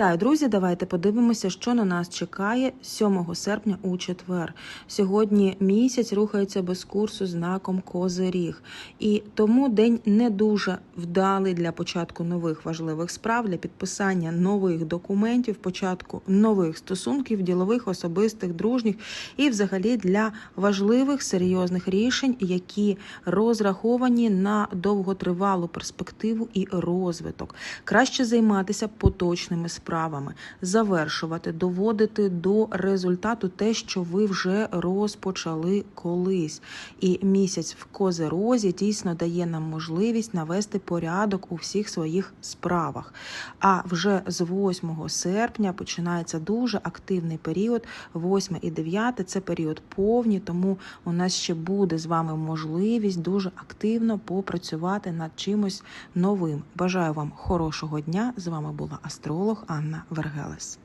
Так, друзі, давайте подивимося, що на нас чекає 7 серпня у четвер. Сьогодні місяць рухається без курсу знаком Козиріг, і тому день не дуже вдалий для початку нових важливих справ, для підписання нових документів, початку нових стосунків, ділових, особистих, дружніх і, взагалі, для важливих серйозних рішень, які розраховані на довготривалу перспективу і розвиток. Краще займатися поточними справами, завершувати, доводити до результату те, що ви вже розпочали колись. І місяць в Козерозі дійсно дає нам можливість навести порядок у всіх своїх справах. А вже з 8 серпня починається дуже активний період. 8 і 9 – це період повні, тому у нас ще буде з вами можливість дуже активно попрацювати над чимось новим. Бажаю вам хорошого дня. З вами була астролог Анна Вергелес.